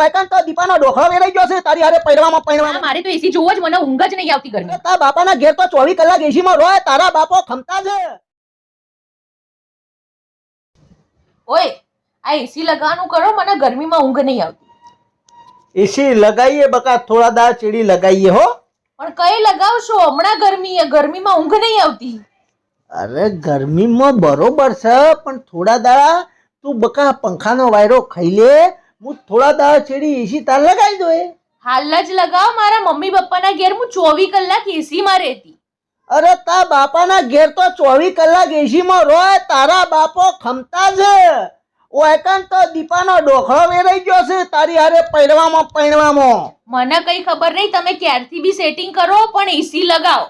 ઓયકન તો દીપાનો ડોખલો વેરાઈ ગયો છે તારી હારે પૈડવામાં આ મારે તો એસી જોવો જ મને ઊંઘ જ નહીં આવતી ગરમી તારા બાપાના ઘેર તો ચોવીસ કલાક એસીમાં રોય તારા બાપો ખમતા છે. ઓય આ એસી લગાવવાનું કરો મને ગરમીમાં ઊંઘ નહીં આવતી. એસી લગાઈએ બકા થોડા દાળ ચીડી લગાઈએ હો. પણ કઈ લગાવશો? હમણાં ગરમી ગરમીમાં ઊંઘ નહીં આવતી. અરે ગરમીમાં બરોબર છે પણ થોડા દાળ તું બકા પંખાનો વાયરો ખાઈ લે હું થોડા દાડા છેડી એસી તાર લગાવી દો એ. હાલ જ લગાવ મારા મમ્મી પપ્પાના ઘેર હું ચોવીસ કલાક એસી માં રહેતી. અરે તા બાપાના ઘેર તો ચોવીસ કલાક એસીમાં રોય તારા બાપો ખમતા છે. ઓયકન તો દીપાનો ડોખળો વેરાઈ ગયો છે તારી હારે પહેરવામાં પૈણવામાં મને કઈ ખબર નહીં તમે ક્યારથી બી સેટિંગ કરો પણ એસી લગાવો.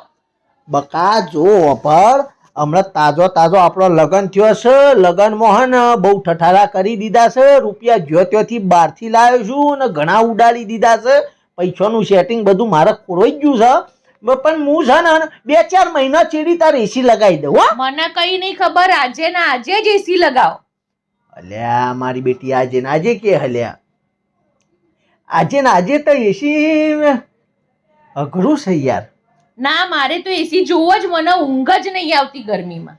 બકા જો અભર હમણાં તાજો તાજો આપણો લગ્ન થયો છે. લગનમાં હે બહુ ઠઠારા કરી દીધા છે. રૂપિયા જ્યો ત્યોથી બહારથી લાવ્યો છું ને ઘણા ઉડાડી દીધા છે. પૈસાનું સેટિંગ બધું મારે ખોરવાઈ ગયું છે. પણ હું છે ને બે ચાર મહિના ચીડી તાર એસી લગાવી દઉં હો. મને કઈ નહીં ખબર. આજે ના આજે જ એસી લગાવો. અલ્યા મારી બેટી આજે ને આજે કે હલ્યા? આજે ને આજે તો એસી અઘરું છે યાર. ના મારે તો એસી જોવો જ મને ઊંઘ જ નહીં આવતી ગરમીમાં.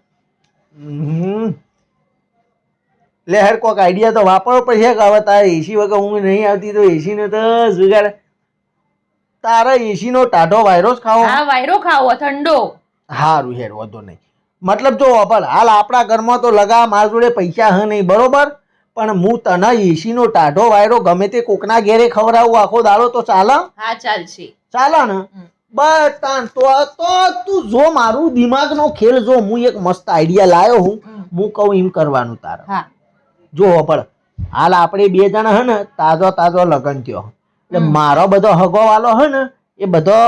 લે હર કોક આઈડિયા તો વાપરો પછી હવે તારે એસી વગર ઊંઘ નહીં આવતી તો એસી નો તો જુગાડ. તારા એસી નો ટાઢો વાયરોસ ખાવો. હા વાયરો ખાવો ઠંડો. સારું હેર વધો નહીં. મતલબ જો અપર હાલ આપણા ઘરમાં તો લગા મારા જોડે પૈસા હ નહીં બરોબર? પણ હું તને એસી નો ટાઢો વાયરો ગમે તે કોકના ઘેરે ખવડાવું આખો દાડો તો ચાલે હા? ચાલશે. ચાલે ને બસ તો તો તું જો મારું દિમાગનો ખેલ જો હું એક મસ્ત આઈડિયા લાયો હું. હું કહું એમ કરવાનું તારે. હા. જો પણ હાલ આપણે બે જણા હે ને તાજો તાજો લગન થયો. એટલે મારો બધો હગો વાલો હે ને એ બધો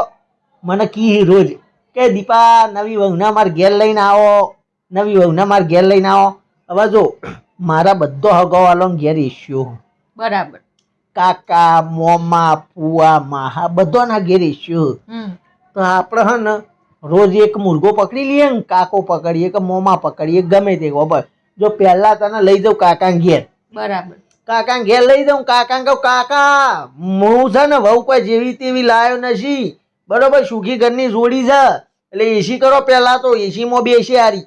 મને કી રોજ કે દીપા નવી વહુના માર ઘેર લઈને આવો નવી વહુના માર ઘેર લઈને આવો. હવે જો મારા બધો હગો વાલો ઘેર ઇસ્યુ બરાબર. કાકા મોમા ફુવા માહા બધાના ઘેર હમ. તો આપણે હે ને રોજ એક મુર્ગો પકડી લઈએ ને કાકો પકડીએ કે મોમા પકડીએ ગમે તે ખબર જો પહેલા તને લઈ જાઉં કાકા ઘેર. બરાબર. કાકા ઘેર લઈ જાઉં કાકા કહું કાકા હું છે ને વહુ કોઈ જેવી તેવી લાયો નથી. બરોબર સુખી ઘરની જોડી છે. એટલે એસી કરો પહેલા તો એસીમાં બેસી હારી.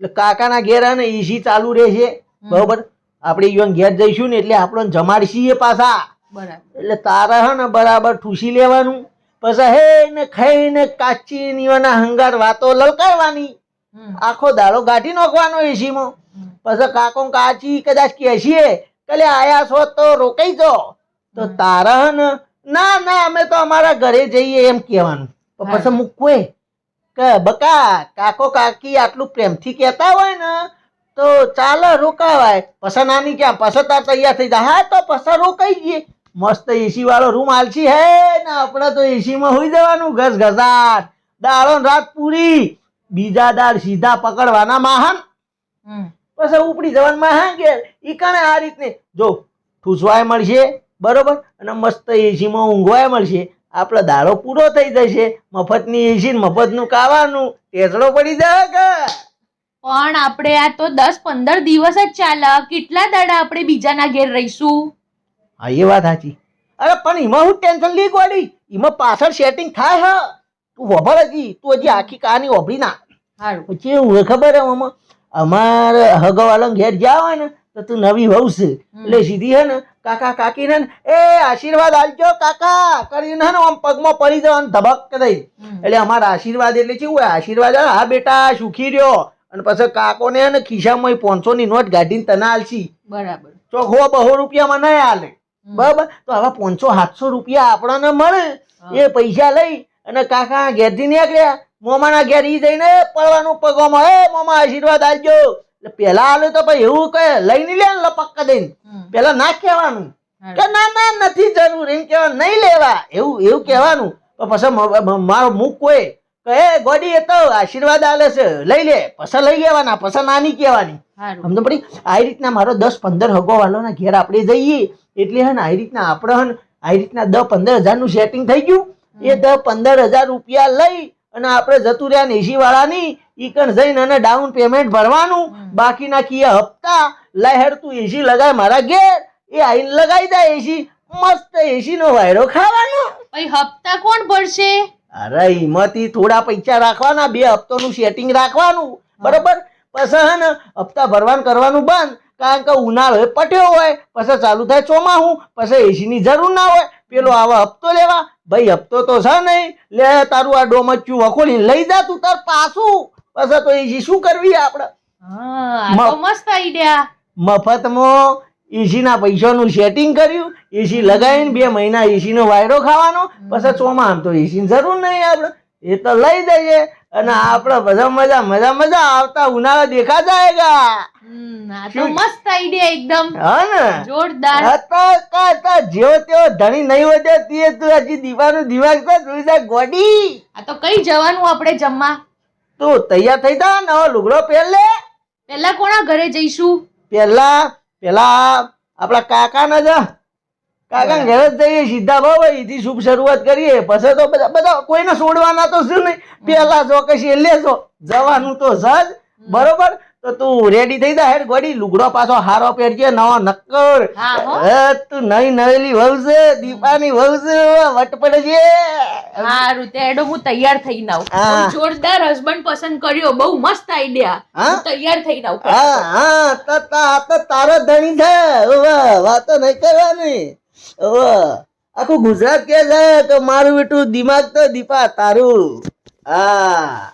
એટલે કાકાના ઘેર હે ને એસી ચાલુ રહેશે. બરોબર? આપણે ઈવન ઘેર જઈશું ને એટલે આપણને જમાડશીએ પાછા. એટલે તારા હે ને બરાબર ઠૂસી લેવાનું. પછી હે ને ખાઈને કાચી નીવાના હંગાર વાતો લલકારવાની. આખો દાડો ગાંઠી નાખવાનો એસીમાં પછી કાકો કાચી કદાચ કહેશીએ કલે આયા છો તો રોકાઈ જો. તો. તારા હે ને ના ના અમે તો અમારા ઘરે જઈએ એમ કહેવાનું. પછી મૂકવે કે બકા કાકો કાકી આટલું પ્રેમથી કહેતા હોય ને તો ચાલે રોકાવાય. પછી નાની ક્યાં? પછી તાર તૈયાર થઈ જાય. હા તો પછી રોકાઈ જઈએ મસ્ત એસી વાળો રૂમ આલસી હે ને આપણે તો એસીમાં હોઈ જવાનું. ઘસ ઘસાટ. દાળો રાત પૂરી. બીજા દાળ સીધા પકડવાના માહન. પછી ઉપડી જવાનું માહન કે ઈ કણે આ રીતને. જો ઠૂસવાય મળશે. બરોબર? અને મસ્ત એસીમાં ઊંઘવાય મળશે. આપણો દાળો પૂરો થઈ જશે. મફતની એસી ને મફતનું ખાવાનું. ટેસડો પડી જાય કે? પણ આપણે આ તો દસ પંદર દિવસ જ ચાલે. કેટલા દાડા આપણે બીજાના ઘેર રહીશું? હા એ વાત સાચી. અરે પણ એમાં હું ટેન્શન લઈ ગોડી એમાં પાછળ સેટિંગ થાય હા. તું વભર હજી. તું હજી આખી કહાની વભરી ના સારું પછી એવું ખબર આમાં? અમારે હગવાલા ઘેર જાવ ને તો તું નવી વહુ છે એટલે સીધી હે ને કાકા કાકી ને એ આશીર્વાદ આલજો કાકા. કરીને હે ને આમ પગમાં પડી જવાનું ધબક દઈ. એટલે અમારા આશીર્વાદ એટલે કેવું આશીર્વાદ હા બેટા સુખી રહ્યો. અને પછી કાકોને ને ખિસ્સામાં પાંચસો ની નોટ ગાઢીને તને આલશી. બરાબર. ચોખ્ખો બહો રૂપિયામાં નહીં હાલે હમ. બરાબર? તો હવે પાંચસો સાતસો રૂપિયા આપણને મળે. એ પૈસા લઈ અને કાકા ઘેરથી નીકળ્યા. મોમાના ઘેર ઈ જઈને પડવાનું પગોમાં એ મોમા આશીર્વાદ આલજો એટલે પેલા આલે તો ભાઈ એવું કહે લઈને લે ને લપક દઈને. પેલા ના કહેવાનું. કે ના ના નથી જરૂર. એમ કહેવાનું નહીં લેવા. એવું એવું કહેવાનું. તો પછી મારો મૂક કોઈ કે એ ગોડી એ તો આશીર્વાદ આલે છે. લઈ લે. પસા લઈ લેવાના. પસા નાની કહેવાની. સમજ પડી આ રીતના મારો દસ પંદર હગો વાળાના ઘેર આપણે જઈએ. એટલે હે ને આ રીતના આપણે હે આ રીતના દસ પંદર હજારનું સેટિંગ થઈ ગયું. એ દસ પંદર હજાર રૂપિયા લઈ અને આપણે જતું રહ્યા ને એસી વાળાની ઈ કણ જઈને અને ડાઉન પેમેન્ટ ભરવાનું. બાકીના કીએ હપ્તા. લહેર તું એસી લગાય મારા ઘેર. એ આઈને લગાઈ દે એસી. મસ્ત એસી નો વાયરો ખાવાનો. હપ્તા કોણ ભરશે? અરે એમાંથી થોડા પૈસા રાખવાના બે હપ્તોનું સેટિંગ રાખવાનું બરોબર? પછી હે ને હપ્તા ભરવાનું કરવાનું બંધ કારણ કે ઉનાળો પટ્યો હોય પછી ચાલુ થાય ચોમાહું પછી એસી ની જરૂર ના હોય પેલો આવા હપ્તો લેવા ભાઈ હપ્તો તો છે નહીં લે તારું આ ડોમચ્યું વખોલી લઈ જા તું તાર પાછું. પછી તો એસી શું કરવી આપણે મસ્ત આઈડિયા મફતમાં એસીના પૈસાનું સેટિંગ કર્યું એસી લગાવીને બે મહિના એસીનો વાયરો ખાવાનો પછી ચોમાસામાં તો એસીની જરૂર નહીં આપણે એ તો લઈ દઈએ અને આપણે બધા મજા મજા મજા આવતા ઉનાળા દેખા જાયગા તો મસ્ત આઈડિયા એકદમ. હા ને? જોરદાર. હતા કાતા જેવો તેવો ધણી નહીં વધે તે તું હજી દીવાનું દિમાગ તો જોઈ ગોડી. આ તો કઈ જવાનું આપણે જમવા? તો તૈયાર થઈ જા નવો લુગડો પહેર લે. પેલા કોના ઘરે જઈશું? પેલા પેલા આપણા કાકા ના જા, કાકા ઘરે જ જઈએ, સીધા ભાવ ભાઈ શુભ શરૂઆત કરીએ. પછી તો બધા બધા કોઈને છોડવાના તો શું નહીં. પેલા જો કશી લેજો જવાનું તો સજ બરોબર? તો તું રેડી થઈ જા હેડ ગોડી. લુગડો પાછો હારો પહેરજે નવો નક્કર. તું નવી નવેલી છે દીપાની છે વટ પડજે. સારું તેડો હું તૈયાર થઈને આવું. જોરદાર હસબન્ડ પસંદ કર્યો બહુ મસ્ત આઈડિયા? તૈયાર થઈને આવું. હા હા તો તા- તો તારો ધણી છે. વાહ વાતો નહીં કરવાની. વાહ આખું ગુજરાત કે છે કે મારું બેટું દિમાગ તો દીપા તારું. હા.